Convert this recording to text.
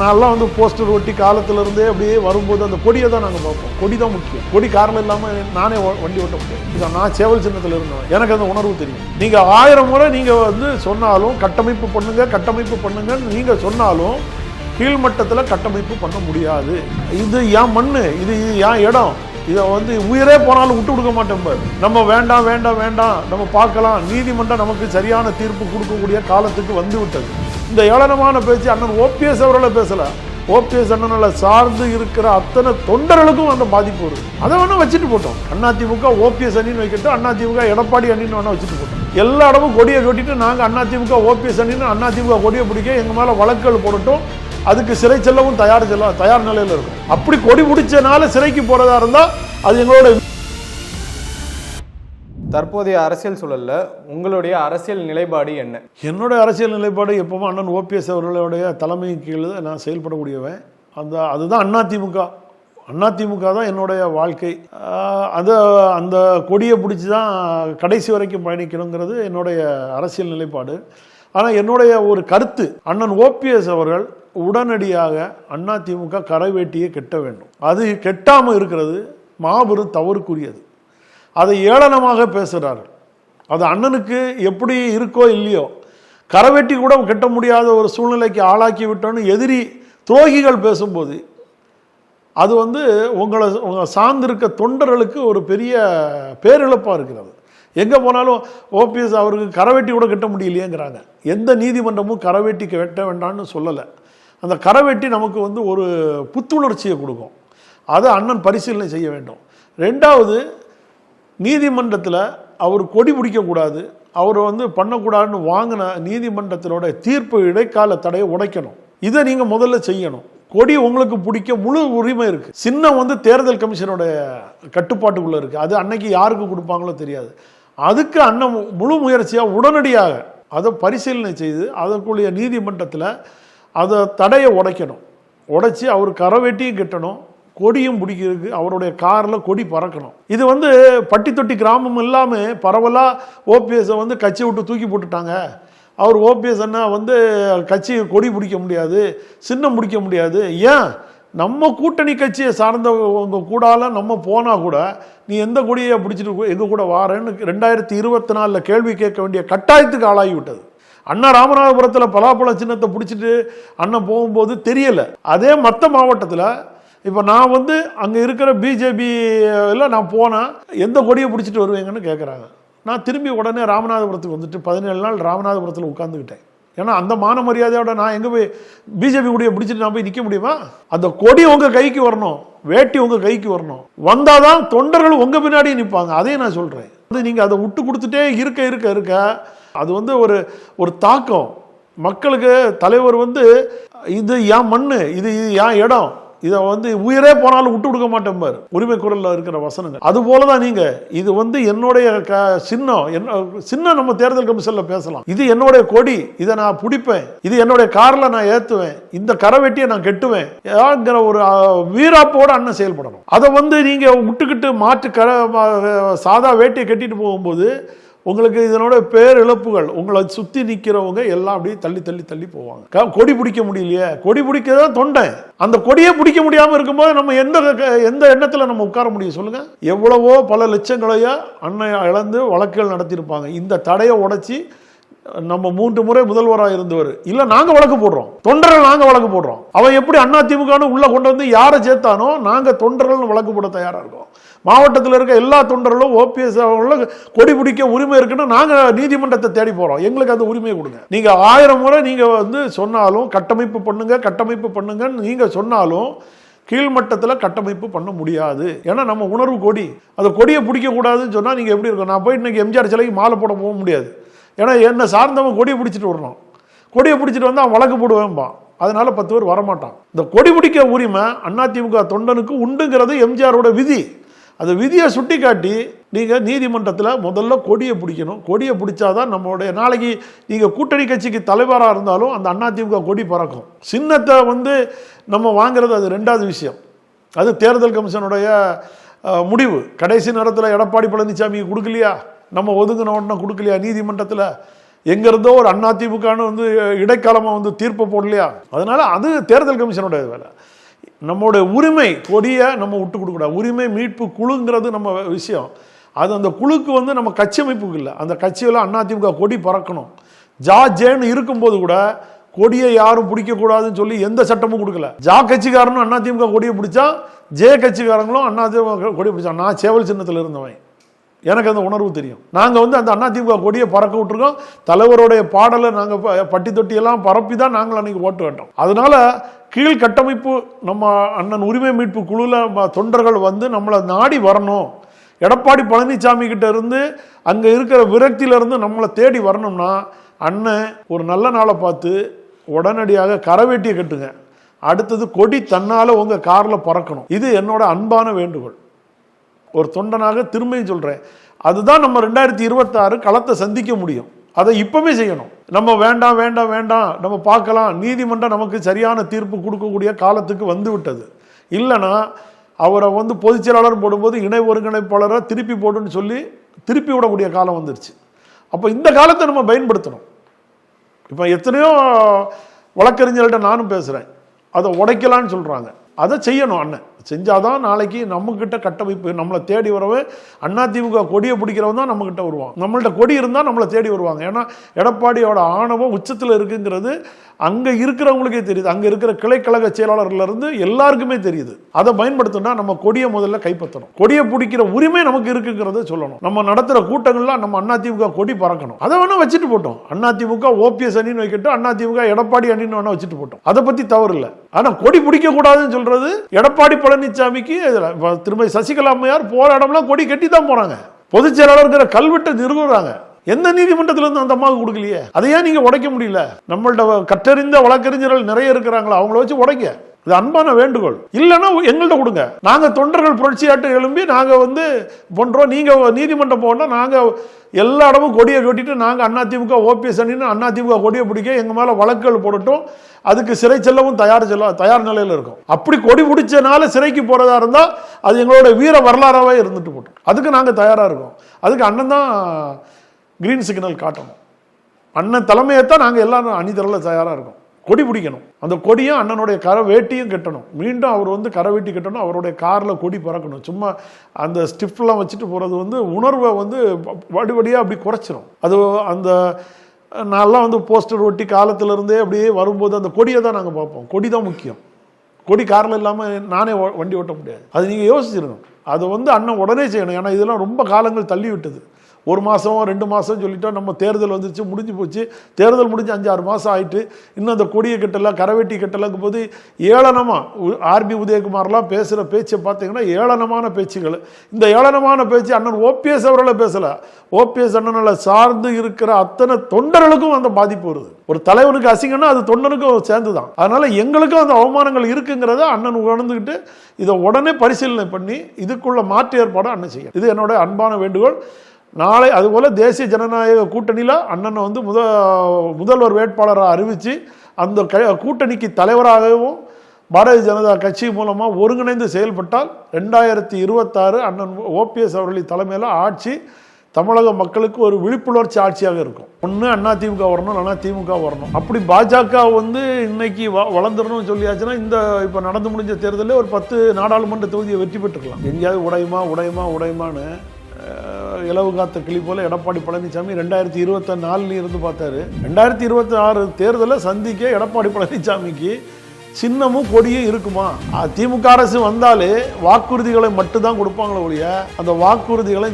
நான்லாம் வந்து போஸ்டர் ஒட்டி காலத்திலேருந்தே அப்படியே வரும்போது அந்த கொடியை தான் நாங்கள் பார்ப்போம். கொடி தான் முக்கியம். கொடி காரணம் இல்லாமல் நானே வண்டி ஓட்ட முடியாது. இதை நான் சேவல் சின்னத்தில் இருந்தேன் எனக்கு அந்த உணர்வு தெரியும். நீங்கள் ஆயிரம் முறை நீங்கள் வந்து சொன்னாலும் கட்டமைப்பு பண்ணுங்க கட்டமைப்பு பண்ணுங்கன்னு நீங்கள் சொன்னாலும் கீழ்மட்டத்தில் கட்டமைப்பு பண்ண முடியாது. இது ஏன் மண்ணு இது இது ஏன் இடம். இதை வந்து உயிரே போனாலும் விட்டு கொடுக்க மாட்டோம் பாரு. நம்ம வேண்டாம் வேண்டாம் வேண்டாம். நம்ம பார்க்கலாம். நீதிமன்றம் நமக்கு சரியான தீர்ப்பு கொடுக்கக்கூடிய காலத்துக்கு வந்து விட்டது. இந்த ஏளனமான பேச்சு அண்ணன் ஓபிஎஸ் அவர்களை பேசலை. ஓபிஎஸ் அண்ணனை சார்ந்து இருக்கிற அத்தனை தொண்டர்களுக்கும் அந்த பாதிப்பு வருது. அதை வேணால் வச்சுட்டு போட்டோம். அதிமுக ஓபிஎஸ் அணின்னு வைக்கட்டும் அதிமுக எடப்பாடி அணின்னு வேணால் வச்சுட்டு போட்டோம். எல்லா இடமும் கொடியை கட்டிட்டு நாங்கள் அதிமுக ஓபிஎஸ் அணின்னு அதிமுக கொடியை பிடிக்க எங்கள் மேலே வழக்குகள் போடட்டும். அதுக்கு சிறை செல்லவும் தயார் செல்ல தயார் நிலையில் இருக்கும். அப்படி கொடி பிடிச்சனால சிறைக்கு போகிறதா இருந்தால் அது எங்களோட தற்போதைய அரசியல் சூழலில் உங்களுடைய அரசியல் நிலைப்பாடு என்ன? என்னோட அரசியல் நிலைப்பாடு எப்பவும் அண்ணன் ஓபிஎஸ் அவர்களுடைய தலைமை கீழ் நான் செயல்படக்கூடியவன். அந்த அதுதான் அதிமுக அதிமுக தான் என்னுடைய வாழ்க்கை. அது அந்த கொடியை பிடிச்சி தான் கடைசி வரைக்கும் பயணிக்கணுங்கிறது என்னுடைய அரசியல் நிலைப்பாடு. ஆனால் என்னுடைய ஒரு கருத்து அண்ணன் ஓபிஎஸ் அவர்கள் உடனடியாக அதிமுக கரைவேட்டியை கெட்ட வேண்டும். அது கெட்டாமல் இருக்கிறது மாபெரும் தவறுக்குரியது. அதை ஏளனமாக பேசுகிறார்கள் அது அண்ணனுக்கு எப்படி இருக்கோ இல்லையோ கரவெட்டி கூட கட்ட முடியாத ஒரு சூழ்நிலைக்கு ஆளாக்கி விட்டோன்னு எதிரி துரோகிகள் பேசும்போது அது வந்து உங்களை உங்களை சார்ந்திருக்க தொண்டர்களுக்கு ஒரு பெரிய பேரிழப்பாக இருக்கிறது. எங்கே போனாலும் ஓபிஎஸ் அவருக்கு கரவெட்டி கூட கட்ட முடியலையேங்கிறாங்க. எந்த நீதிமன்றமும் கரவெட்டி கட்ட வேண்டாம்னு சொல்லலை. அந்த கரவெட்டி நமக்கு வந்து ஒரு புத்துணர்ச்சியை கொடுக்கும். அதை அண்ணன் பரிசீலனை செய்ய வேண்டும். ரெண்டாவது நீதிமன்றத்தில் அவர் கொடி பிடிக்கக்கூடாது அவர் வந்து பண்ணக்கூடாதுன்னு வாங்கின நீதிமன்றத்தினோட தீர்ப்பு இடைக்கால தடையை உடைக்கணும். இதை நீங்கள் முதல்ல செய்யணும். கொடி உங்களுக்கு பிடிக்க முழு உரிமை இருக்குது சின்னம் வந்து தேர்தல் கமிஷனுடைய கட்டுப்பாட்டுக்குள்ளே இருக்குது அது அன்னைக்கு யாருக்கு கொடுப்பாங்களோ தெரியாது. அதுக்கு அண்ணன் முழு முயற்சியாக உடனடியாக அதை பரிசீலனை செய்து அதற்குரிய நீதிமன்றத்தில் அதை தடையை உடைக்கணும். உடைச்சி அவர் கரவெட்டியும் கட்டணும். கொடியும் பிடிக்கிறதுக்கு அவருடைய காரில் கொடி பறக்கணும். இது வந்து பட்டி தொட்டி கிராமம் இல்லாமல் பரவலாக ஓபிஎஸை வந்து கட்சி விட்டு தூக்கி போட்டுட்டாங்க. அவர் ஓபிஎஸ் அண்ணா வந்து கட்சி கொடி பிடிக்க முடியாது சின்னம் பிடிக்க முடியாது. ஏன்? நம்ம கூட்டணி கட்சியை சார்ந்தவங்க கூடால நம்ம போனால் கூட நீ எந்த கொடியை பிடிச்சிட்டு எங்கள் கூட வாரேன்னு ரெண்டாயிரத்தி இருபத்தி நாலில் கேள்வி கேட்க வேண்டிய கட்டாயத்துக்கு ஆளாகி விட்டது அண்ணா ராமநாதபுரத்தில் பலாப்பழ சின்னத்தை பிடிச்சிட்டு அண்ணன் போகும்போது தெரியலை. அதே மற்ற மாவட்டத்தில் இப்போ நான் வந்து அங்கே இருக்கிற பிஜேபியில் நான் போனால் எந்த கொடியை பிடிச்சிட்டு வருவீங்கன்னு கேட்குறாங்க நான் திரும்பி உடனே ராமநாதபுரத்துக்கு வந்துட்டு பதினேழு நாள் ராமநாதபுரத்தில் உட்காந்துக்கிட்டேன் ஏன்னா அந்த மான மரியாதையோட நான் எங்கே போய் பிஜேபி கொடியை பிடிச்சிட்டு நான் போய் நிற்க முடியுமா? அந்த கொடி உங்கள் கைக்கு வரணும் வேட்டி உங்கள் கைக்கு வரணும். வந்தால் தான் தொண்டர்கள் உங்கள் பின்னாடி நிற்பாங்க அதையும் நான் சொல்கிறேன் அது நீங்கள் அதை விட்டு கொடுத்துட்டே இருக்க இருக்க இருக்க அது வந்து ஒரு ஒரு தாக்கம். மக்களுக்கு தலைவர் வந்து இது என் மண் இது இது என் இடம். இதை வந்து உயிரே போனாலும் விட்டு கொடுக்க மாட்டேன் பாரு. உரிமை குரலில் இருக்கிற வசனங்கள். அது போல தான் நீங்க இது வந்து என்னுடைய க சின்னம். என்ன சின்னம் நம்ம தேர்தல் கமிஷன்ல பேசலாம். இது என்னுடைய கொடி இதை நான் பிடிப்பேன். இது என்னுடைய கார்ல நான் ஏத்துவேன். இந்த கரை வெட்டியை நான் கெட்டுவேன். ஏங்கிற ஒரு வீராப்போடு வீராப்போட அண்ணன் செயல்படணும். அதை வந்து நீங்க விட்டுக்கிட்டு மாற்று கரை சாதா வேட்டியை கட்டிட்டு போகும்போது உங்களுக்கு இதனோட பேர் இழப்புகள் உங்களை சுத்தி நிக்கிறவங்க எல்லாம் அப்படியே தள்ளி தள்ளி தள்ளி போவாங்க. கொடி பிடிக்க முடியலையே? கொடி பிடிக்க தான் தொண்டை? அந்த கொடியை பிடிக்க முடியாம இருக்கும்போது நம்ம எந்த க- எந்த எண்ணத்துல நம்ம உட்கார முடியும் சொல்லுங்க? எவ்வளவோ பல லட்சங்களையோ அன்னை இழந்து வழக்குகள் நடத்தியிருப்பாங்க. இந்த தடையை உடைச்சி நம்ம மூன்று முறை முதல்வராக இருந்தவர். இல்ல நாங்க வழக்கு போடுறோம். தொண்டர்கள் நாங்க வழக்கு போடுறோம். அவன் எப்படி அண்ணா உள்ள கொண்டு வந்து யாரை சேர்த்தானோ நாங்க தொண்டர்கள் வழக்கு போட தயாரா இருக்கோம். மாவட்டத்தில் இருக்க எல்லா தொண்டர்களும் ஓபிஎஸ் அவர்களும் கொடி பிடிக்க உரிமை இருக்குன்னு நாங்கள் நீதிமன்றத்தை தேடி போகிறோம் எங்களுக்கு அந்த உரிமையை கொடுங்க. நீங்கள் ஆயிரம் முறை நீங்கள் வந்து சொன்னாலும் கட்டமைப்பு பண்ணுங்க கட்டமைப்பு பண்ணுங்கன்னு நீங்கள் சொன்னாலும் கீழ்மட்டத்தில் கட்டமைப்பு பண்ண முடியாது. ஏன்னா நம்ம உணர்வு கொடி. அந்த கொடியை பிடிக்கக்கூடாதுன்னு சொன்னால் நீங்கள் எப்படி இருக்கும் நான் போய் இன்றைக்கி எம்ஜிஆர் சிலைக்கு மாலை போட போக முடியாது. ஏன்னா என்னை சார்ந்தவன் கொடியை பிடிச்சிட்டு வரணும். கொடியை பிடிச்சிட்டு வந்து அவன் வழக்கு போடுவேன்பான். அதனால் பத்து பேர் வரமாட்டான். இந்த கொடி பிடிக்க உரிமை அதிமுக தொண்டனுக்கு உண்டுங்கிறது எம்ஜிஆரோட விதி. அந்த விதியை சுட்டி காட்டி நீங்கள் நீதிமன்றத்தில் முதல்ல கொடியை பிடிக்கணும். கொடியை பிடிச்சாதான் நம்மளுடைய நாளைக்கு நீங்கள் கூட்டணி கட்சிக்கு தலைவராக இருந்தாலும் அந்த அதிமுக கொடி பறக்கும். சின்னத்தை வந்து நம்ம வாங்குறது அது ரெண்டாவது விஷயம். அது தேர்தல் கமிஷனுடைய முடிவு. கடைசி நேரத்தில் எடப்பாடி பழனிசாமி கொடுக்கலையா? நம்ம ஒதுங்கின உடனே கொடுக்கலையா நீதிமன்றத்தில்? எங்கேருந்தோ ஒரு அதிமுகன்னு வந்து இடைக்காலமாக வந்து தீர்ப்பு போடலையா? அதனால் அது தேர்தல் கமிஷனுடைய வேலை. நம்மளுடைய உரிமை கொடியை நம்ம விட்டு கொடுக்கூடாது உரிமை மீட்பு குழுங்கிறது நம்ம விஷயம். அது அந்த குழுக்கு வந்து நம்ம கட்சி அமைப்புக்கு இல்லை. அந்த கட்சியில் அதிமுக கொடி பறக்கணும். ஜா ஜேன்னு இருக்கும்போது கூட கொடியை யாரும் பிடிக்கக்கூடாதுன்னு சொல்லி எந்த சட்டமும் கொடுக்கல. ஜா கட்சிக்காரனும் அதிமுக கொடியை பிடிச்சா ஜே கட்சிக்காரங்களும் அதிமுக கொடியை பிடிச்சா. நான் சேவல் சின்னத்தில் இருந்தவன். எனக்கு அந்த உணர்வு தெரியும். நாங்கள் வந்து அந்த அதிமுக கொடியை பறக்க விட்டுருக்கோம். தலைவருடைய பாடலை நாங்கள் பட்டி தொட்டியெல்லாம் பரப்பி தான் நாங்கள் அன்றைக்கி ஓட்டு வேண்டோம் அதனால கீழ் கட்டமைப்பு நம்ம அண்ணன் உரிமை மீட்பு குழுவில் தொண்டர்கள் வந்து நம்மளை நாடி வரணும். எடப்பாடி பழனிசாமி கிட்ட இருந்து அங்கே இருக்கிற விரக்தியில இருந்து நம்மளை தேடி வரணும்னா அண்ணன் ஒரு நல்ல நாளை பார்த்து உடனடியாக கரவேட்டியை கட்டுங்க. அடுத்தது கொடி தன்னால உங்க கார்ல பறக்கணும். இது என்னோட அன்பான வேண்டுகோள். ஒரு தொண்டனாக திரும்பியும் சொல்றேன். அதுதான் நம்ம ரெண்டாயிரத்தி இருபத்தாறு களத்தை சந்திக்க முடியும். அதை இப்பவே செய்யணும். நம்ம வேண்டாம் வேண்டாம் வேண்டாம். நம்ம பார்க்கலாம். நீதிமன்றம் நமக்கு சரியான தீர்ப்பு கொடுக்கக்கூடிய காலத்துக்கு வந்து விட்டது. இல்லைன்னா அவரை வந்து பொதுச் செயலாளர் போடும்போது இணை ஒருங்கிணைப்பாளரை திருப்பி போடுன்னு சொல்லி திருப்பி விடக்கூடிய காலம் வந்துருச்சு. அப்போ இந்த காலத்தை நம்ம பயன்படுத்தணும். இப்போ எத்தனையோ வழக்கறிஞர்கள்ட்ட நானும் பேசுகிறேன் அதை உடைக்கலான்னு சொல்கிறாங்க அதை செய்யணும் அண்ணன். செஞ்சாதான் நாளைக்கு நம்மக்கிட்ட கட்டமைப்பு நம்மளை தேடி வரவே திமுக கொடியை பிடிக்கிறவன் தான் நம்மக்கிட்ட வருவான். நம்மள்ட்ட கொடி இருந்தால் நம்மளை தேடி வருவாங்க. ஏன்னா எடப்பாடியோட ஆணவம் உச்சத்தில் இருக்குங்கிறது அங்கே இருக்கிறவங்களுக்கே தெரியுது. அங்கே இருக்கிற கிளைக்கழக செயலாளர்லேருந்து எல்லாருக்குமே தெரியுது. அதை பயன்படுத்தினா நம்ம கொடியை முதல்ல கைப்பற்றணும். கொடியை பிடிக்கிற உரிமை நமக்கு இருக்குங்கிறத சொல்லணும். நம்ம நடத்துகிற கூட்டங்கள்லாம் நம்ம அதிமுக கொடி பறக்கணும். அதை வேணால் வச்சுட்டு போட்டோம். அதிமுக ஓபிஎஸ் அணின்னு வைக்கட்டும் அதிமுக எடப்பாடி அணின்னு வேணால் வச்சுட்டு போட்டோம். அதை பற்றி தவறு இல்லை ஆனால் கொடி பிடிக்க கூடாதுன்னு சொல்றது எடப்பாடி பழனிசாமிக்கு திருமதி சசிகலா அம்மையார் போகிற இடம்லாம் கொடி கட்டி தான் போறாங்க. பொதுச் செயலாளர்கிற கல்வெட்டை நிறுவுறாங்க எந்த நீதிமன்றத்துல இருந்து அந்த அம்மாவுக்கு கொடுக்கலையே? அதை ஏன் நீங்க உடைக்க முடியல. நம்மள்ட்ட கற்றறிந்த வழக்கறிஞர்கள் நிறைய இருக்கிறாங்களா அவங்கள வச்சு உடைக்க இது அன்பான வேண்டுகோள். இல்லைன்னா எங்கள்கிட்ட கொடுங்க. நாங்கள் தொண்டர்கள் புரட்சியாட்டு எழும்பி நாங்கள் வந்து பண்ணுறோம் நீங்கள் நீதிமன்றம் போனால் நாங்கள் எல்லா இடமும் கொடியை கட்டிட்டு நாங்கள் அதிமுக ஓபிஎஸ் அணின்னு அதிமுக கொடியை பிடிக்க எங்கள் மேலே வழக்குகள் போடட்டும். அதுக்கு சிறை செல்லவும் தயார் செல்ல தயார் நிலையில் இருக்கும். அப்படி கொடி பிடிச்சனால சிறைக்கு போகிறதா இருந்தால் அது எங்களோட வீர வரலாறாகவே இருந்துட்டு போட்டோம். அதுக்கு நாங்கள் தயாராக இருக்கோம். அதுக்கு அண்ணன் தான் கிரீன் சிக்னல் காட்டணும். அண்ணன் தலைமையைத்தான் நாங்கள் எல்லாரும் அணிதரல தயாராக இருக்கோம். கொடி பிடிக்கணும். அந்த கொடியும் அண்ணனுடைய கரை வேட்டியும் கட்டணும். மீண்டும் அவர் வந்து கரை வேட்டி கட்டணும் அவருடைய காரில் கொடி பறக்கணும். சும்மா அந்த ஸ்டிஃப்லாம் வச்சுட்டு போகிறது வந்து உணர்வை வந்து வடிவடியாக அப்படி குறைச்சிரும். அது அந்த நான்லாம் வந்து போஸ்டர் ஒட்டி காலத்திலேருந்தே அப்படியே வரும்போது அந்த கொடியை தான் நாங்கள் பார்ப்போம். கொடி தான் முக்கியம். கொடி காரில் இல்லாமல் நானே வண்டி ஓட்ட முடியாது. அது நீங்கள் யோசிச்சிருக்கணும். அதை வந்து அண்ணன் உடனே செய்யணும். ஏன்னா இதெல்லாம் ரொம்ப காலங்கள் தள்ளி விட்டது. ஒரு மாதம் ரெண்டு மாதம் சொல்லிட்டோம் நம்ம தேர்தல் வந்துருச்சு முடிஞ்சு போச்சு. தேர்தல் முடிஞ்சு அஞ்சாறு மாதம் ஆயிட்டு இன்னும் அந்த கொடியை கட்டல கரவெட்டி கட்டலைங்கும் போது ஏளனமாக ஆர்பி உதயகுமார்லாம் பேசுகிற பேச்சை பார்த்தீங்கன்னா ஏளனமான பேச்சுகள். இந்த ஏளனமான பேச்சு அண்ணன் ஓபிஎஸ் அவர்களை பேசலை. ஓபிஎஸ் அண்ணனில் சார்ந்து இருக்கிற அத்தனை தொண்டர்களுக்கும் அந்த பாதிப்பு வருது. ஒரு தலைவனுக்கு அசிங்கம்னா அது தொண்டனுக்கும் சேர்ந்து தான் அதனால் எங்களுக்கும் அந்த அவமானங்கள் இருக்குங்கிறத அண்ணன் உணர்ந்துக்கிட்டு இதை உடனே பரிசீலனை பண்ணி இதுக்குள்ள மாற்று ஏற்பாடு அண்ணன் செய்யும் இது என்னோட அன்பான வேண்டுகோள். நாளை அதுபோல் தேசிய ஜனநாயக கூட்டணியில் அண்ணனை வந்து முத முதல்வர் வேட்பாளராக அறிவித்து அந்த க கூட்டணிக்கு தலைவராகவும் பாரதிய ஜனதா கட்சி மூலமாக ஒருங்கிணைந்து செயல்பட்டால் ரெண்டாயிரத்தி இருபத்தாறு அண்ணன் ஓபிஎஸ் அவர்களின் தலைமையில் ஆட்சி தமிழக மக்களுக்கு ஒரு விழிப்புணர்ச்சி ஆட்சியாக இருக்கும். ஒன்று அண்ணா திமுக வரணும் அண்ணா திமுக வரணும். அப்படி பாஜக வந்து இன்னைக்கு வ வளர்ந்துடணும்னு சொல்லியாச்சுன்னா இந்த இப்போ நடந்து முடிஞ்ச தேர்தலில் ஒரு பத்து நாடாளுமன்ற தொகுதியை வெற்றி பெற்றுக்கலாம். எங்கேயாவது உடையுமா உடையுமா உடையுமான்னு இலவு காத்த கிளி போல எடப்பாடி பழனிசாமி ரெண்டாயிரத்தி இருபத்தி நாலுலேயும் இருந்து பார்த்தாரு. ரெண்டாயிரத்தி இருபத்தி ஆறு தேர்தலை சந்திக்க எடப்பாடி பழனிசாமிக்கு சின்னமும் கொடியும் இருக்குமா? திமுக அரசு வந்தாலே வாக்குறுதிகளை மட்டும்தான் கொடுப்பாங்களே ஒழிய அந்த வாக்குறுதிகளை